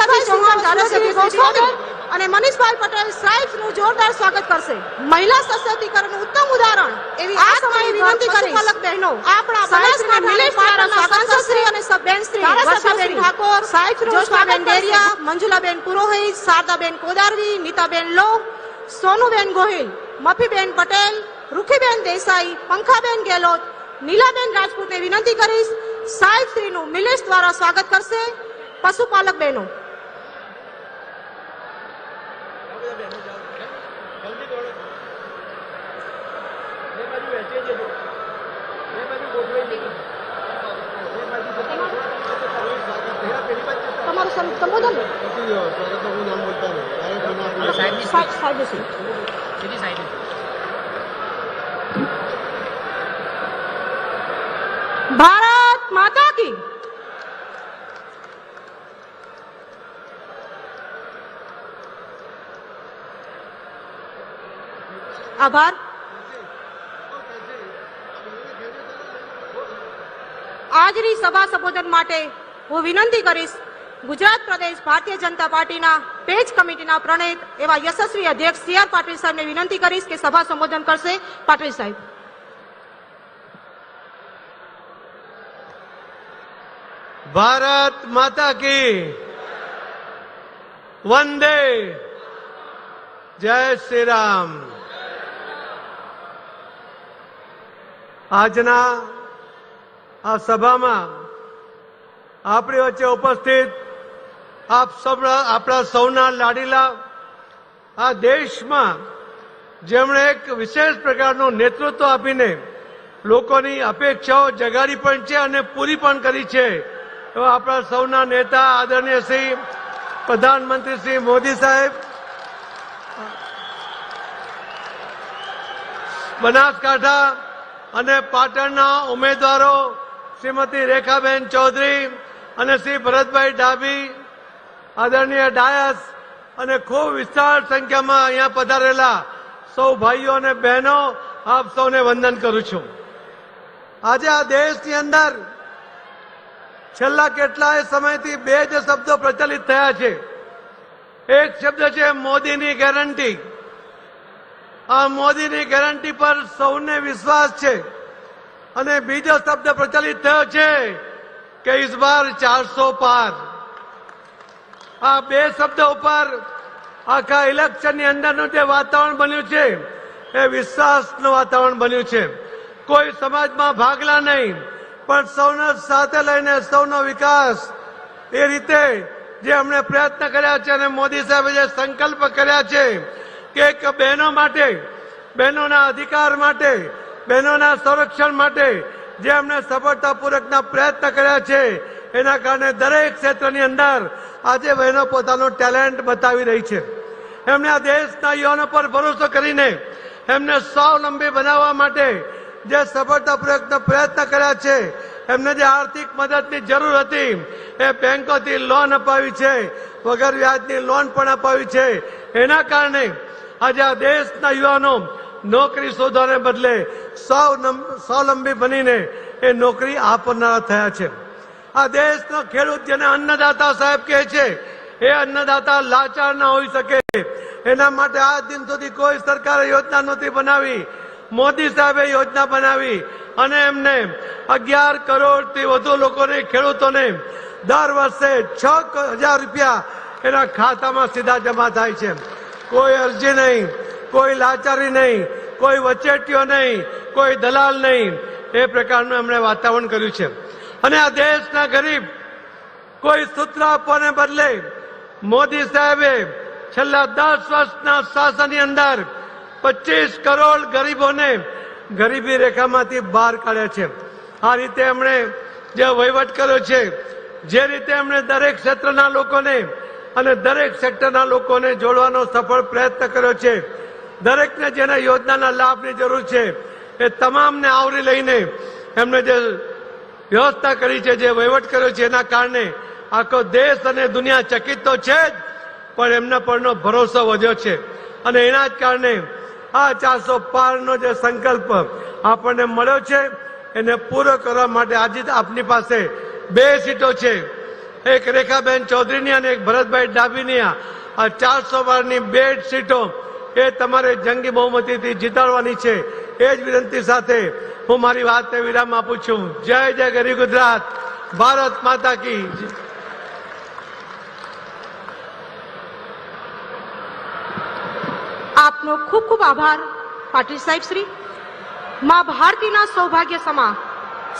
મનીષભાઈ ચૌહાણ ધારાસભ્યનું સ્વાગત અને મનીષભાઈ પટેલ સાહેબનું જોરદાર સ્વાગત કરશે. મહિલા સશક્તિકરણનું ઉત્તમ ઉદાહરણ એવી આ સમયે વિનંતી કરી પલક બહેનો આપણા સમાજના નિલેશ દ્વારા સાંસદશ્રી અને સબ બેનશ્રી વર્ષાબેન ઠાકોર જોશનાબેન ડેરિયા મંજુલાબેન પુરોહિત શારદાબેન કોદારવી નીતાબેન લો સોનુબેન ગોહિલ મફીબેન પટેલ રૂખીબેન દેસાઈ પંખાબેન ગેહલોત નીલાબેન રાજપૂતને વિનંતી કરીશ. સાહેબ શ્રીનું મિલેશ દ્વારા સ્વાગત કરશે. પશુપાલક બહેનો તમારું સંબોધન સાહેબ સાહેબ ભારત માતા કી. આભાર. આજની સભા સંબોધન માટે હું વિનંતી કરીશ, ગુજરાત પ્રદેશ ભારતીય જનતા પાર્ટીના પેજ કમિટીના પ્રણેત એવા યશસ્વી અધ્યક્ષ સી આર પાટીલ સાહેબને વિનંતી કરીશ કે સભા સંબોધન કરશે. પાટીલ સાહેબ. ભારત માતા કી વંદે. જય શ્રી રામ. આજના આ સભામાં આપણી વચ્ચે ઉપસ્થિત આપ સૌ આપણા સૌના લાડીલા આ દેશમાં જેમણે એક વિશેષ પ્રકારનું નેતૃત્વ આપીને લોકોની અપેક્ષાઓ જગાડી પણ છે અને પૂરી પણ કરી છે તો આપણા સૌના નેતા આદરણીય શ્રી પ્રધાનમંત્રી શ્રી મોદી સાહેબ, બનાસકાંઠા અને પાટણના ઉમેદવારો શ્રીમતી રેખાબેન ચૌધરી અને શ્રી ભરતભાઈ ડાભી, આદરણીય ડાયસ અને ખૂબ વિશાળ સંખ્યામાં અહીંયા પધારેલા સૌ ભાઈઓ અને બહેનો, આપ સૌને વંદન કરું છું. આજે આ દેશની અંદર છેલ્લા કેટલાય સમયથી બે જ શબ્દો પ્રચલિત થયા છે. એક શબ્દ છે મોદીની ગેરંટી. આ મોદીની ગેરંટી પર સૌને વિશ્વાસ છે. અને બીજો શબ્દ પ્રચલિત થયો છે કે ઇસ બાર ચારસો પાર આ બે શબ્દ ઉપર આખા ઇલેક્શનની અંદરનું જે વાતાવરણ બન્યું છે, એ વિશ્વાસનું વાતાવરણ બન્યું છે. કોઈ સમાજમાં ભાગલા નહીં, પણ સૌને સાથે લઈને સૌનો વિકાસ. એ રીતે જે અમને પ્રયત્ન કર્યા છે અને મોદી સાહેબે જે સંકલ્પ કર્યા છે કે બહેનો માટે, બહેનોના અધિકાર માટે, બહેનોના સંરક્ષણ માટે જે અમને સફળતાપૂર્વકના પ્રયત્ન કર્યા છે, એના કારણે દરેક ક્ષેત્રની અંદર આજે બહેનો પોતાનું ટેલેન્ટ બતાવી રહી છે. એમણે આ દેશના યુવાનો પર ભરોસો કરીને એમને સ્વાવલંબી બનાવવા માટે જે સફળતાપૂર્વકનો પ્રયત્ન કર્યા છે, એમને જે આર્થિક મદદની જરૂર હતી, એ બેંકોથી લોન અપાવી છે, વગર વ્યાજની લોન પણ અપાવી છે. એના કારણે આજે આ દેશના યુવાનો નોકરી શોધવાને બદલે સ્વાવલંબ- બનીને એ નોકરી આપનારા થયા છે. આ દેશનો ખેડૂત જેને અન્નદાતા સાહેબ કહે છે, એ અન્નદાતા લાચાર ના હોઈ શકે. એના માટે આ દિન સુધી કોઈ સરકારે યોજના નહોતી બનાવી. મોદી સાહેબે યોજના બનાવી અને એમને અગિયાર કરોડથી વધુ લોકોને, ખેડૂતોને દર વર્ષે છ હજાર રૂપિયા એના ખાતામાં સીધા જમા થાય છે. કોઈ અરજી નહીં, કોઈ લાચારી નહીં, કોઈ વચેટીઓ નહીં, કોઈ દલાલ નહીં. એ પ્રકારનું એમણે વાતાવરણ કર્યું છે. અને આ દેશના ગરીબ કોઈ સૂત્ર આપવાને બદલે મોદી સાહેબે છેલ્લા દસ વર્ષના શાસનની અંદર પચીસ કરોડ ગરીબોને ગરીબી રેખામાંથી બહાર કાઢ્યા છે. આ રીતે એમણે જે વહીવટ કર્યો છે, જે રીતે એમણે દરેક ક્ષેત્રના લોકોને અને દરેક સેક્ટરના લોકોને જોડવાનો સફળ પ્રયત્ન કર્યો છે. દરેકને જેને યોજનાના લાભની જરૂર છે, એ તમામને આવરી લઈને એમણે જે વ્યવસ્થા કરી છે, જે વહીવટ કર્યો છે, એના કારણે આખો દેશ અને દુનિયા ચકિત તો છે જ, પણ એમના પરનો ભરોસો વધ્યો છે. અને એના જ કારણે આ ચારસો પારનો જે સંકલ્પ આપણને મળ્યો છે, એને પૂરો કરવા માટે આજે આપની પાસે બે સીટો છે. એક રેખાબેન ચૌધરીની અને એક ભરતભાઈ ડાબીની આ ચારસો વારની બે સીટો એ તમારે જંગી બહુમતીથી જીતાડવાની છે. એ જ વિનંતી સાથે હું મારી વાતને વિરામ આપું છું. જય જય ગરી ગુજરાત. ભારત માતા કી આપનો ખૂબ ખૂબ આભાર, પાટીલ સાહેબ શ્રી. મા ભારતીના સૌભાગ્ય સમા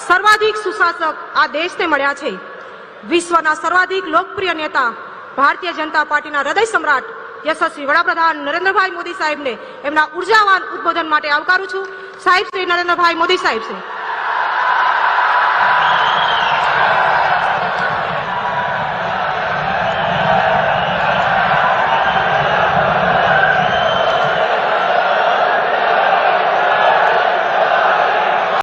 સર્વાધિક સુશાસક આ દેશને મળ્યા છે. વિશ્વના સર્વાધિક લોકપ્રિય નેતા ભારતીય જનતા પાર્ટીના હૃદય સમ્રાટ યશસ્વી વડાપ્રધાન નરેન્દ્રભાઈ મોદી સાહેબને એમના ઉર્જાવાન ઉદ્બોધન માટે આવકારું છું. સાહેબ શ્રી નરેન્દ્રભાઈ મોદી સાહેબ શ્રી.